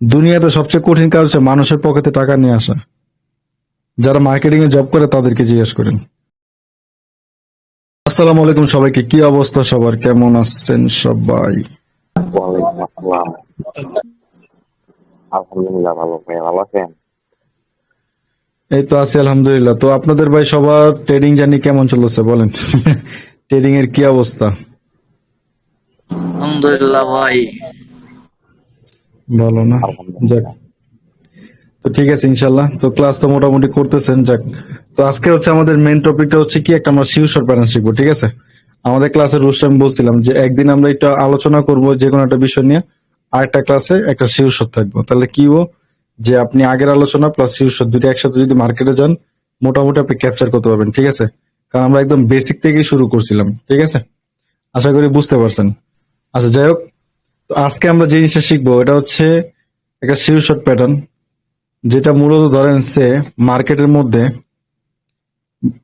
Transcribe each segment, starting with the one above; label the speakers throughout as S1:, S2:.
S1: দুনিয়াতে সবচেয়ে কঠিন কাজ হচ্ছে মানুষের পকেটে টাকা নিয়ে আসা। যারা মার্কেটিং এ জব করে তাদেরকে জিজ্ঞেস করেন। আসসালামু আলাইকুম সবাইকে কি অবস্থা সবার? কেমন আছেন সবাই?
S2: আলহামদুলিল্লাহ ভালো। ভাই ভালো আছেন?
S1: এই তো আছি আলহামদুলিল্লাহ। তো আপনাদের ভাই সবার ট্রেডিং জার্নি কেমন চলছে বলেন? ট্রেডিং এর কি অবস্থা?
S3: আলহামদুলিল্লাহ ভাই।
S1: বলো না? যাক। তো ঠিক আছে ইনশাল্লাহ। তো ক্লাস তো মোটামুটি করতেছেন যাক। তো আজকে হচ্ছে আমাদের মেইন টপিকটা হচ্ছে কি? একটা আমরা শিউসর প্যাটার্ন শিখব ঠিক আছে? আমাদের ক্লাসের রুলসটা আমি বলছিলাম যে একদিন আমরা একটু আলোচনা করব যে কোনো একটা বিষয় নিয়ে আর একটা ক্লাসে একটা শিউসর থাকব। তাহলে কি হব? যে আপনি আগের আলোচনা প্লাস শিউসর দুটো একসাথে যদি মার্কেটে যান মোটামুটি আপনি ক্যাপচার করতে পারবেন ঠিক আছে? কারণ আমরা একদম বেসিক থেকেই শুরু করছিলাম ঠিক আছে? আশা করি বুঝতে পারছেন। আচ্ছা যাই হোক তো আজকে আমরা যে জিনিসটা শিখব, এটা হচ্ছে একটা শিউসর প্যাটার্ন যেটা মূলত ধরেন সে মার্কেটের মধ্যে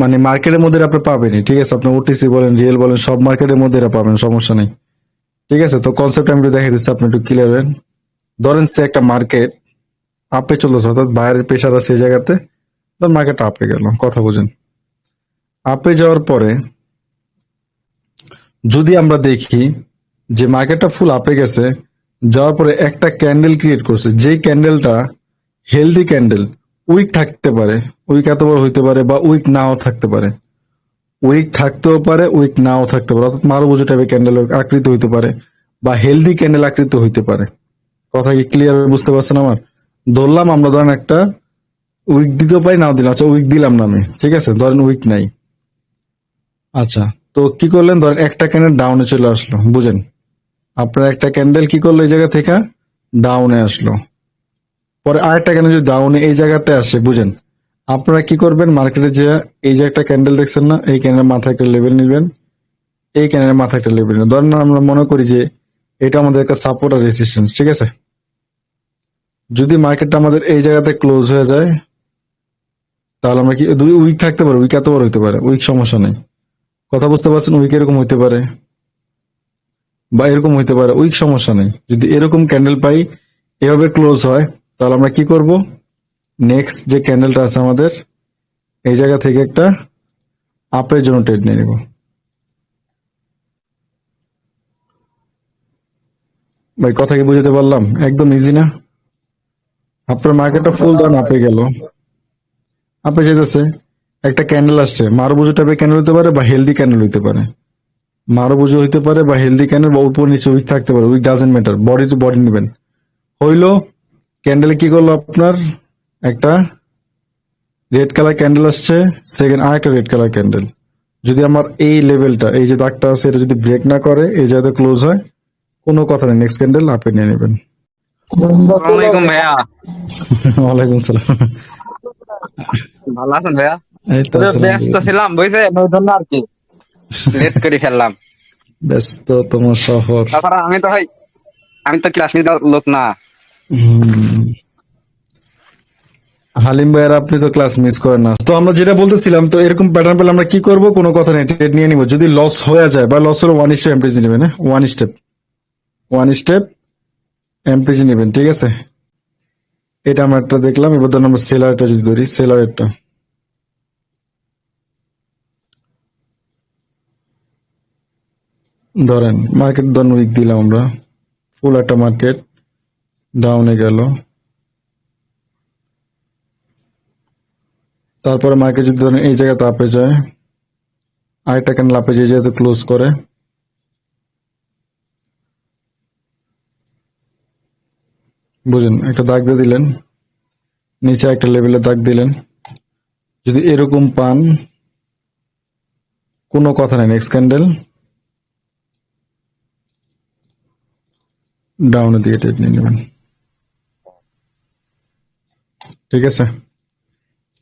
S1: মানে মার্কেটের মধ্যে আপনি পাবেনই, ঠিক আছে? আপনি ওটিসি বলেন রিয়েল বলেন, সব মার্কেটের মধ্যে এটা পাবেন, সমস্যা নেই। ঠিক আছে? তো কনসেপ্ট আমি একটু দেখে দিচ্ছি, আপনি একটু ক্লিয়ার হবেন। ধরেন সে একটা মার্কেট আপে চলতেছে, অর্থাৎ বাইরের আছে এই জায়গাতে ধর মার্কেট আপে গেল, কথা বুঝেন। আপে যাওয়ার পরে, যদি আমরা দেখি যে মার্কেটটা ফুল আপে গেছে যাওয়ার পরে একটা ক্যান্ডেল ক্রিয়েট করছে। যেই ক্যান্ডেলটা হেলদি ক্যান্ডেল উইক থাকতে পারে উইক এত বড় হইতে পারে বা উইক নাও থাকতে পারে। উইক থাকতেও পারে উইক নাও থাকতে পারে। অর্থাৎ মারুবুজু টাইপের ক্যান্ডেল আকৃতি হইতে পারে বা হেলদি ক্যান্ডেল আকৃতি হইতে পারে। কথা কি ক্লিয়ার বুঝতে পারছেন আমার? ধরলাম আমরা ধরেন একটা উইক দিতেও পারি নাও দিলাম। আচ্ছা উইক দিলাম না আমি ঠিক আছে? ধরেন উইক নাই। আচ্ছা। তো কি করলেন? ধরেন একটা ক্যান্ডেল ডাউনে চলে আসলো বুঝেন? আপনার একটা ক্যান্ডেল কি করল এই জায়গা থেকে? ডাউনে আসলো। পরে আরেকটা ক্যান্ডেল যদি ডাউনে এই জায়গাতে আসে, বুঝেন। আপনারা কি করবেন? মার্কেটে যে এই যে একটা ক্যান্ডেল দেখছেন না, এই ক্যান্ডেল মাথায় একটা লেভেল নেবেন। এই ক্যান্ডেলের মাথায় একটা লেভেল নেবেন। ধরেন আমরা মনে করি যে এটা আমাদের একটা সাপোর্ট আর রেসিস্ট্যান্স ঠিক আছে? যদি মার্কেটটা আমাদের এই জায়গাতে ক্লোজ হয়ে যায়, তাহলে আমরা কি, দুই উইক থাকতে পারে উইক এত বড় হইতে পারে উইক সমস্যা নেই। কথা বুঝতে পারছেন? উইক এরকম হইতে পারে। বা এরকম হইতে পারে উইক সমস্যা নেই। যদি এরকম ক্যান্ডেল পাই, এভাবে ক্লোজ হয়, তাহলে আমরা কি করব? নেক্সট যে ক্যান্ডেলটা আছে আমাদের, এই জায়গা থেকে একটা আপের জন্য ট্রেড নিয়ে নিব। ভাই, কথা কি বুঝতে পারলাম? একদম ইজি না? আপনার মার্কেটটা ফুল ডাউন আপে গেল। আপে যেতেছে একটা ক্যান্ডেল আসছে। মারুবুজু টাইপের ক্যান্ডেল হতে পারে বা হেলদি ক্যান্ডেল হতে পারে। মারুবুজু হইতে পারে বা হেলদি ক্যান্ডেল বা উপর নিচে উইক থাকতে পারে wick doesn't matter body to body নেবেন। হইল ক্যান্ডেলে কি করল আপনার? একটা রেড কালার ক্যান্ডেল আসছে সেকেন্ড আর একটা রেড কালার ক্যান্ডেল যদি আমার এই লেভেলটা এই যে দাগটা আছে এটা যদি ব্রেক না করে এই জায়গাতে ক্লোজ হয় কোনো কথা নেই নেক্সট ক্যান্ডেল আপে নিয়ে নেবেন।
S3: আসসালামাইকুম ভাইয়া।
S1: ওয়ালাইকুম সালাম।
S3: ভালো আছেন ভাইয়া?
S1: এই তো
S3: ব্যস্ত ছিলাম বুঝছে ওই জন্য আর কি। লেট করে ফেললাম।
S1: শহর।
S3: তাছাড়া আমি তো ভাই আমি তো ক্লাস নিতে লোক না।
S1: হালিম ভাইয়ের আপনি তো ক্লাস মিস করেন না। তো আমরা যেটা বলতেছিলাম তো এরকম প্যাটার্ন পেলে আমরা কি করব? কোনো কথা নেই ট্রেড নিয়ে নিব। যদি লস হয়ে যায় বা লস হলে ওয়ান স্টেপ এমপ্রেজি নেবেন হ্যাঁ? ওয়ান স্টেপ ওয়ান স্টেপ এমপ্রেজি নেবেন ঠিক আছে? এটা আমরা একটা দেখলাম এবার ধরুন আমরা সেলারটা যদি ধরি সেলারেরটা ধরেন মার্কেট ধরুন উইক দিলাম আমরা। ফুল একটা মার্কেট ডাউনে গেল। তারপরে মার্কেট যদি ধরেন এই জায়গাতে আপে যায়, আরেকটা ক্যান্ডেল আপে যে জায়গাতে ক্লোজ করে, বুঝুন, একটা দাগ দিয়ে দিলেন, নিচে একটা লেভেলে দাগ দিলেন। যদি এরকম পান, কোনো কথা নেই নেক্সট ক্যান্ডেল ডাউনে দিয়ে টেট নিয়ে নেবেন। ঠিক আছে?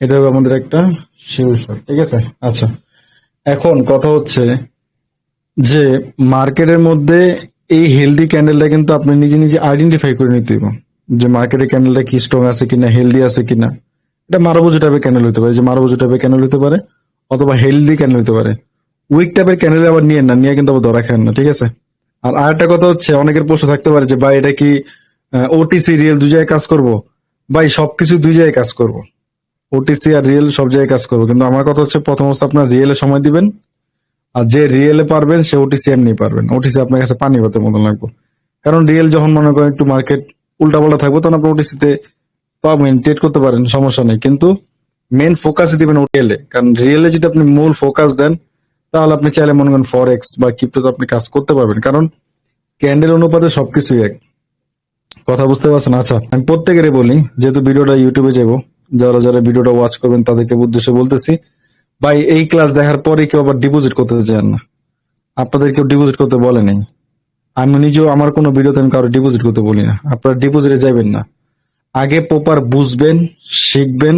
S1: এটা হবে আমাদের একটা শিউসর ঠিক আছে? আচ্ছা। এখন কথা হচ্ছে যে মার্কেটের মধ্যে এই হেলদি ক্যান্ডেলটা কিন্তু আপনি নিজে নিজে আইডেন্টিফাই করে নিতে হবে। যে মার্কেটের ক্যান্ডেলটা কি স্ট্রং আছে কিনা হেলদি আছে কিনা। এটা মারবুজু টাইপের ক্যান্ডেল হতে পারে, যে মারবুজু টাইপের ক্যান্ডেল হতে পারে, অথবা হেলদি ক্যান্ডেল হতে পারে। উইক টাইপের ক্যান্ডেল আবার নিয়ে না, নিয়ে কিন্তু আবার ধরা খান না, ঠিক আছে? আর আরেকটা কথা হচ্ছে, অনেকের প্রশ্ন থাকতে পারে যে, ভাই, এটা কি ওটিসি রিয়েল দুই জায়গায় কাজ করব? ভাই, সবকিছু দুই জায়গায় কাজ করব। ওটিসি আর রিয়েল সব জায়গায় কাজ করব। কিন্তু আমার কথা হচ্ছে, প্রথম অবস্থা আপনার রিয়েলে সময় দিবেন, আর যে রিয়েলে পারবেন, সে ওটিসি এমনি পারবেন। ওটিসি আপনার কাছে পানি হতে মতন লাগবে। কারণ রিয়েল যখন মনে করেন একটু মার্কেট উল্টা পাল্টা থাকবে, তখন আপনি ওটিসিতে পাবেন ট্রেড করতে পারেন, সমস্যা নেই। কিন্তু মেন ফোকাস দিবেন রিয়েলে কারণ রিয়েলে যদি আপনি মূল ফোকাস দেন তাহলে আপনি চাইলে মনে করেন ফরেক্স বা ক্রিপ্টোতে আপনি কাজ করতে পারবেন। কারণ ক্যান্ডেল অনুপাতে সবকিছুই এক। কথা বুঝতে পারছেন? আচ্ছা আমি প্রত্যেকেরই বলি, যেহেতু ভিডিওটা ইউটিউবে যাব, যারা যারা ভিডিওটা ওয়াচ করবেন, তাদেরকে উদ্দেশ্যে বলতেছি, ভাই, এই ক্লাস দেখার পরে কেউ আবার ডিপোজিট করতে চান না। আপনাদের কেউ ডিপোজিট করতে বলে নেই। আমি নিজেও আমার কোনো ভিডিওতে আমি কারও ডিপোজিট করতে বলি না। আপনারা ডিপোজিটে যাবেন না। আগে প্রপার বুঝবেন, শিখবেন।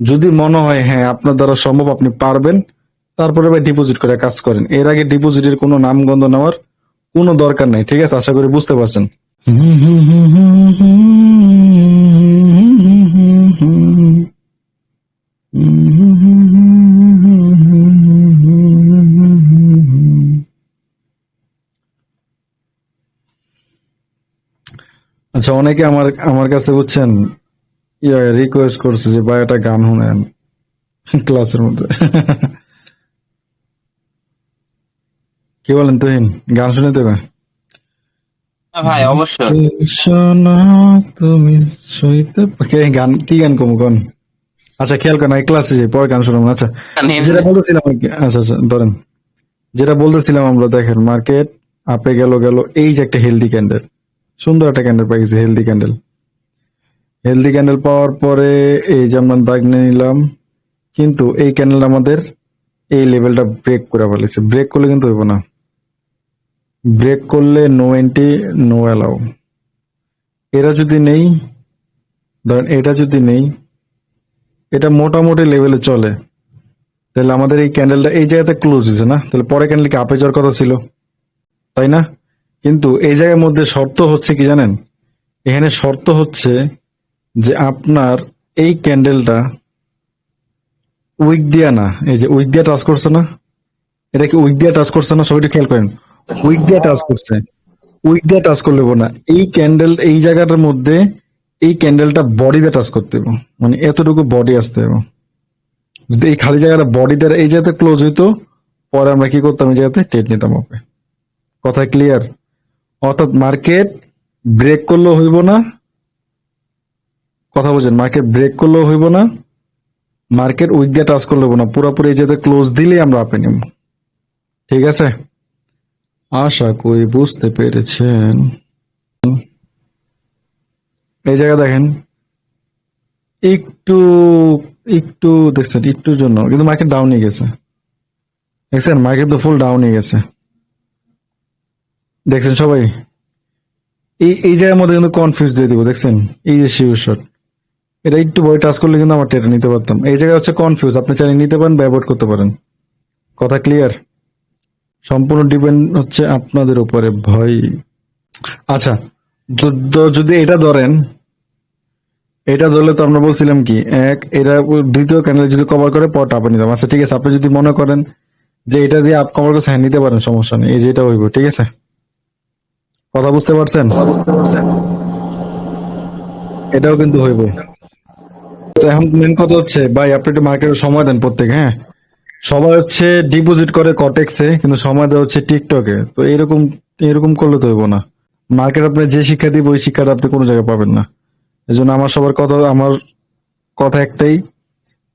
S1: যদি মনে হয় হ্যাঁ আপনার দ্বারা সম্ভব আপনি পারবেন তারপরে ভাই ডিপোজিট করে কাজ করেন। এর আগে ডিপোজিটের কোনো নামগন্ধ নেওয়ার কোনো দরকার নাই, ঠিক আছে? আশা করি বুঝতে পারছেন। আচ্ছা অনেকে আমার আমার কাছে বুঝছেন, ইয়া রিকোয়েস্ট করছে যে, ভাই একটা গান শুনেন। ক্লাসের মধ্যে। কি বলেন তুহিন? গান শুনে দেবে?
S4: ভাই অবশ্যই।
S1: শোনা তুমি সইতে কে গান কি গান কম কোন? আচ্ছা খেয়াল করেন ক্লাসে যে পরে গান শুনলাম আচ্ছা যেটা বলতেছিলাম আচ্ছা আচ্ছা ধরেন। যেটা বলতেছিলাম আমরা দেখেন মার্কেট আপে গেল গেল এই যে একটা হেলদি ক্যান্ডেল সুন্দর একটা ক্যান্ডেল পাই গেছে হেলদি ক্যান্ডেল হেলদি ক্যান্ডেল পাওয়ার পরে এই যে আমরা দাগ নিয়ে নিলাম কিন্তু এই ক্যান্ডেল আমাদের এই লেভেলটা ব্রেক করে ফেলেছে। ব্রেক করলে কিন্তু হইব না। ব্রেক করলে নো এন্ট্রি নো অ্যালাউ এরা যদি নেই, ধরেন এটা যদি নেই, এটা মোটামুটি লেভেলে চলে। তাহলে আমাদের এই ক্যান্ডেলটা এই জায়গাতে ক্লোজ হয়েছে না? তাহলে পরে ক্যান্ডেল কি আপে যাওয়ার কথা ছিল? তাই না? কিন্তু এই জায়গার মধ্যে শর্ত হচ্ছে কি জানেন? এখানে শর্ত হচ্ছে যে আপনার এই ক্যান্ডেলটা উইক দিয়া না, এই যে উইক দিয়া টাচ করছে না, এটা কি উইক দিয়া টাচ করছে না? সবাই খেয়াল করেন। উইক দিয়া টাচ করছে। উইক দিয়া টাচ করলে হব না। এই ক্যান্ডেল এই জায়গাটার মধ্যে এই ক্যান্ডেলটা বডি দিয়ে টাচ করতে হবে। মানে এতটুকু বডি আসতে হবে। যদি এই খালি জায়গাটা বডি দ্বারা এই জায়গাতে ক্লোজ হইতো, পরে আমরা কি করতাম? এই জায়গাতে টেট নিতাম ওকে। কথা ক্লিয়ার অর্থাৎ মার্কেট ব্রেক করলেও হইব না। কথা বুঝেন মার্কেট ব্রেক করলেও হইব না। মার্কেট উইক দিয়ে টাচ করলে হইব না। পুরোপুরি এই জায়গাতে ক্লোজ দিলেই আমরা আপে নিব। ঠিক আছে? আশা করি বুঝতে পেরেছেন। এই জায়গা দেখেন, একটু একটু দেখছেন একটুর জন্য, কিন্তু মার্কেট ডাউনই গেছে। দেখছেন মার্কেট তো ফুল ডাউনই গেছে। দেখছেন সবাই? এই এই জায়গার মধ্যে কিন্তু কনফিউজ দিয়ে দিব, দেখছেন? এই যে শিওর শট এটা একটু বই টাচ করলে কিন্তু আমার টেটা নিতে পারতাম। এই জায়গায় হচ্ছে কনফিউজ আপনি চাইলে নিতে পারেন ব্যবহার করতে পারেন। কথা ক্লিয়ার সম্পূর্ণ ডিপেন্ড হচ্ছে আপনাদের উপরে ভয়। আচ্ছা যদি এটা ধরেন এটা ধরলে তো আমরা বলছিলাম কি এক এটা দ্বিতীয় ক্যান্ডেল যদি কভার করে পর আপনি নিতাম। আচ্ছা ঠিক আছে আপনি যদি মনে করেন যে এটা দিয়ে আপ কভার করে হ্যাঁ নিতে পারেন সমস্যা নেই এই যে এটা হইব ঠিক আছে? কথা বুঝতে পারছেন? এটাও কিন্তু হইব তো এখন মেন কথা হচ্ছে ভাই আপনি একটু মার্কেটে সময় দেন প্রত্যেক হ্যাঁ? সবাই হচ্ছে ডিপোজিট করে কটেক্সে কিন্তু সময় দেওয়া হচ্ছে টিকটকে তো এরকম এরকম করলে তো হইব না। মার্কেট আপনি যে শিক্ষা দিব, ওই শিক্ষাটা আপনি কোনো জায়গায় পাবেন না। এই জন্য আমার সবার কথা, আমার কথা একটাই,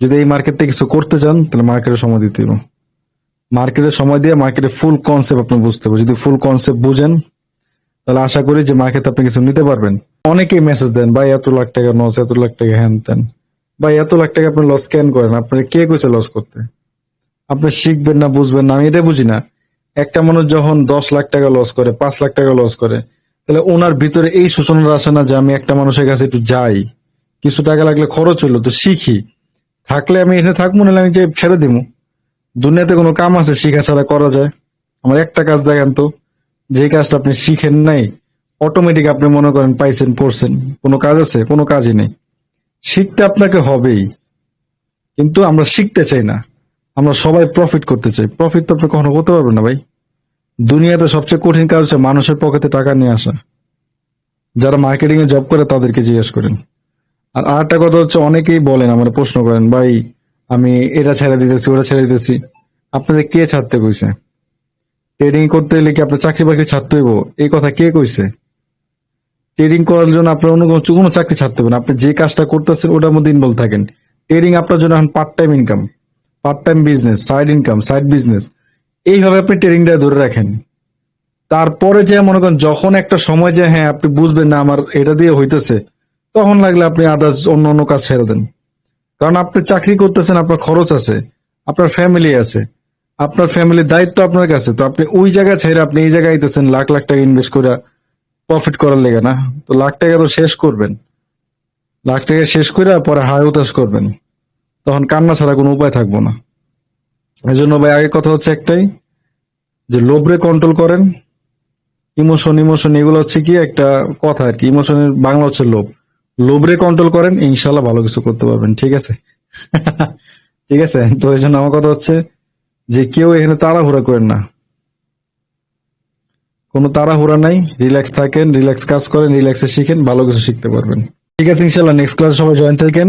S1: যদি এই মার্কেট থেকে কিছু করতে চান, তাহলে মার্কেটে সময় দিতে হবে মার্কেটে সময় দিয়ে মার্কেটে ফুল কনসেপ্ট আপনি বুঝতে হবে। যদি ফুল কনসেপ্ট বুঝেন, তাহলে আশা করি যে মার্কেট আপনি কিছু নিতে পারবেন। অনেকেই মেসেজ দেন, ভাই, এত লাখ টাকা লস এত লাখ টাকা হ্যান তেন ভাই, এত লাখ টাকা আপনি লস কেন করেন, আপনি কে কইছে লস করতে? আপনি শিখবেন না, বুঝবেন না, আমি এটা বুঝি না। একটা মানুষ যখন দশ লাখ টাকা লস করে, পাঁচ লাখ টাকা লস করে, তাহলে ওনার ভিতরে এই সূচনাটা আসে না যে আমি একটা মানুষের কাছে একটু যাই। কিছু টাকা লাগলে খরচ হলো তো শিখি। থাকলে আমি এখানে থাকব, নাহলে আমি যে ছেড়ে দিব দুনিয়াতে কোনো কাম আছে, শিখা ছাড়া করা যায়। আমার একটা কাজ দেখেন তো, যে কাজটা আপনি শিখেন নাই অটোমেটিক আপনি মনে করেন পাইছেন করছেন কোনো কাজ আছে? কোনো কাজই নেই। শিখতে আপনাকে হবেই। কিন্তু আমরা শিখতে চাই না। আমরা সবাই প্রফিট করতে চাই। প্রফিট তো আপনি কখনো করতে পারবেন না ভাই। দুনিয়াতে সবচেয়ে কঠিন কাজ হচ্ছে মানুষের পকেটে টাকা নিয়ে আসা। যারা মার্কেটিং এ জব করে তাদেরকে জিজ্ঞেস করেন। আর আরেকটা কথা হচ্ছে, অনেকেই বলেন, আমার প্রশ্ন করেন, ভাই, আমি এটা ছেড়ে দিতেছি, ওটা ছেড়ে দিতেছি। আপনাদের কে ছাড়তে কইছে? ট্রেডিং করতে গেলে কি আপনার চাকরি বাকরি ছাড়তে হইব? এই কথা কে কইছে? ট্রেডিং করার জন্য আপনার অন্য কোনো চাকরি ছাড়তে হবে না। আপনি যে কাজটা করতেছেন, ওটার মধ্যে ইনভলভ থাকেন। ট্রেডিং আপনার জন্য এখন part time income part time business side income side business এইভাবে আপনি ট্রেডিংটা ধরে রাখেন। তারপরে যে মনে করেন যখন একটা সময় যে হ্যাঁ আপনি বুঝবেন না আমার এটা দিয়ে হইতেছে, তখন লাগলে আপনি আদার্স অন্য অন্য কাজ ছেড়ে দেন। কারণ আপনি চাকরি করতেছেন, আপনার খরচ আছে, আপনার ফ্যামিলি আছে, আপনার ফ্যামিলির দায়িত্ব আপনার কাছে, তো আপনি ওই জায়গা ছেড়ে আপনি এই জায়গায় আইতেছেন, লাখ লাখ টাকা ইনভেস্ট করে প্রফিট করার লেগে না। তো লাখ টাকা তো শেষ করবেন। লাখ টাকা শেষ করে পরে হায় উতাস করবেন। তখন কান্না ছাড়া কোনো উপায় থাকব না। এই জন্য ভাই, আগে কথা হচ্ছে একটাই, যে লোভরে কন্ট্রোল করেন ইমোশন ইমোশন এগুলো হচ্ছে কি একটা কথা আর কি। ইমোশনের বাংলা হচ্ছে লোভ। লোভরে কন্ট্রোল করেন ইনশাল্লাহ ভালো কিছু করতে পারবেন, ঠিক আছে? ঠিক আছে? তো এই জন্য আমার কথা হচ্ছে যে কেউ এখানে তাড়াহুড়া করেন না। কোনো তাড়াহুড়া নাই রিল্যাক্স থাকেন রিল্যাক্স কাজ করেন রিল্যাক্সে শিখেন, ভালো কিছু শিখতে পারবেন। ঠিক আছে ইনশাল্লাহ নেক্সট ক্লাস সবাই জয়েন থাকেন।